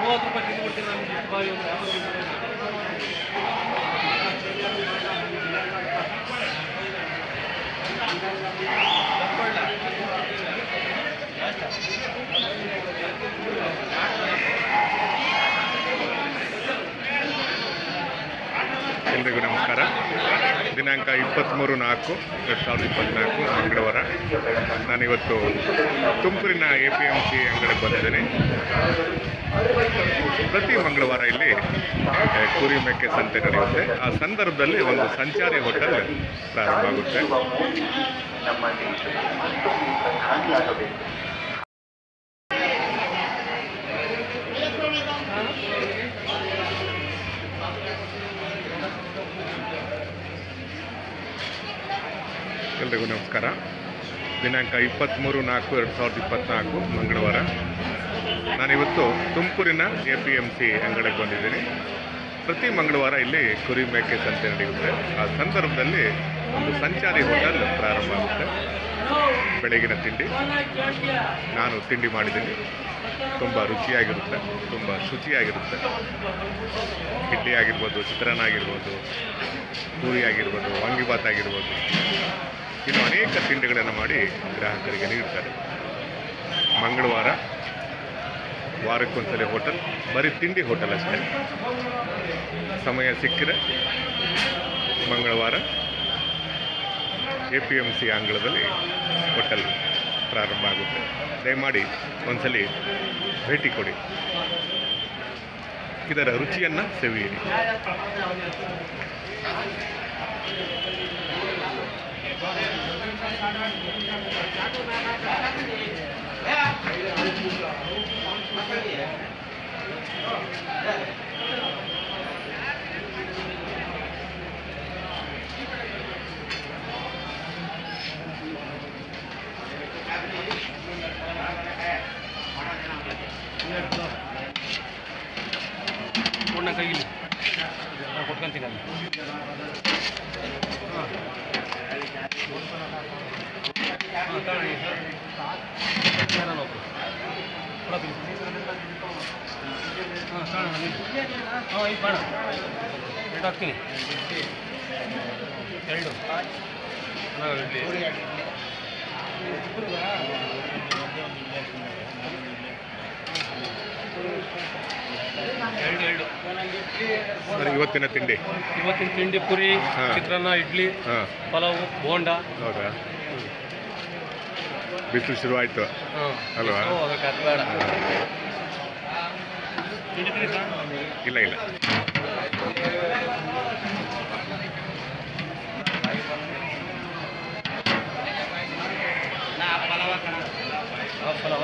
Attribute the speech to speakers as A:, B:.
A: ಮೂವತ್ತು ರೂಪಾಯಿ ತಿಂದು ಕೊಡ್ತೀನಿ ನಾನು ಬಾಯಿ ಒಂದು
B: ಎಲ್ರಿಗೂ ನಮಸ್ಕಾರ. ದಿನಾಂಕ ಇಪ್ಪತ್ತ್ಮೂರು ನಾಲ್ಕು, ಎರಡು ಸಾವಿರದ ಇಪ್ಪತ್ತ್ನಾಲ್ಕು ಮಂಗಳವಾರ. ನಾನಿವತ್ತು ತುಮಕೂರಿನ ಎ ಪಿ ಎಂ ಸಿ ಅಂಗಡಿಗೆ ಬಂದಿದ್ದೇನೆ. ಪ್ರತಿ ಮಂಗಳವಾರ ಇಲ್ಲಿ ಕುರಿ ಮೇಕೆ ಸಂತೆ ನಡೆಯುತ್ತೆ. ಆ ಸಂದರ್ಭದಲ್ಲಿ ಒಂದು ಸಂಚಾರಿ ಹೋಟೆಲ್ ಪ್ರಾರಂಭ ಆಗುತ್ತೆ. ಎಲ್ರಿಗೂ ನಮಸ್ಕಾರ. ದಿನಾಂಕ ಇಪ್ಪತ್ತ್ಮೂರು ನಾಲ್ಕು, ಎರಡು ಸಾವಿರದ ಇಪ್ಪತ್ತ್ನಾಲ್ಕು ಮಂಗಳವಾರ. ನಾನಿವತ್ತು ತುಮಕೂರಿನ ಎ ಪಿ ಎಂ ಸಿ ಅಂಗಡಿಗೆ ಬಂದಿದ್ದೀನಿ. ಪ್ರತಿ ಮಂಗಳವಾರ ಇಲ್ಲಿ ಕುರಿ ಮೇಕೆ ಸಂತೆ ನಡೆಯುತ್ತೆ. ಆ ಸಂದರ್ಭದಲ್ಲಿ ಒಂದು ಸಂಚಾರಿ ಹೋಟೆಲ್ ಪ್ರಾರಂಭ ಆಗುತ್ತೆ. ಬೆಳಗಿನ ತಿಂಡಿ ನಾನು ತಿಂಡಿ ಮಾಡಿದ್ದೀನಿ. ತುಂಬ ರುಚಿಯಾಗಿರುತ್ತೆ, ತುಂಬ ಶುಚಿಯಾಗಿರುತ್ತೆ. ಇಡ್ಲಿ ಆಗಿರ್ಬೋದು, ಚಿತ್ರಾನ್ನ ಆಗಿರ್ಬೋದು, ಪೂರಿ ಆಗಿರ್ಬೋದು ವಾಂಗಿಬಾತ್ ಆಗಿರ್ಬೋದು. ಇನ್ನು ಅನೇಕ ತಿಂಡಿಗಳನ್ನು ಮಾಡಿ ಗ್ರಾಹಕರಿಗೆ ನೀಡ್ತಾರೆ ಮಂಗಳವಾರ ವಾರಕ್ಕೊಂದ್ಸಲ ಹೋಟೆಲ್, ಬರೀ ತಿಂಡಿ ಹೋಟೆಲ್ ಅಷ್ಟೇ. ಸಮಯ ಸಿಕ್ಕಿದೆ. ಮಂಗಳವಾರ ಎ ಪಿ ಎಂ ಸಿ ಅಂಗಳದಲ್ಲಿ ಹೋಟೆಲ್ ಪ್ರಾರಂಭ ಆಗುತ್ತೆ. ದಯಮಾಡಿ ಒಂದ್ಸಲಿ ಭೇಟಿ ಕೊಡಿ. ಇದರ ರುಚಿಯನ್ನು ಸವಿಯಿರಿ.
A: ಕೊಡ್ ನನ್ನ ಕೈಲಿ ನಾನು ಕೊಟ್ಕೊಂತೀನಿ ಹಾಂ ಇದು ಬೇಡ ಎರಡು ಹಾಕ್ತೀನಿ ಎರಡು ಎರಡು ಎರಡು
B: ಇವತ್ತಿನ ತಿಂಡಿ?
A: ಇವತ್ತಿನ ತಿಂಡಿ ಪುರಿ ಚಿತ್ರಾನ್ನ ಇಡ್ಲಿ
B: ಹಾಂ.
A: ಪಲಾವು ಬೋಂಡ.
B: ಹೌದಾ? ಬಿಸಿಲು ಶುರು
A: ಆಯ್ತು.
B: ಅಲ್ವಾ? ಇಲ್ಲ ಇಲ್ಲ. ಪಲಾವ?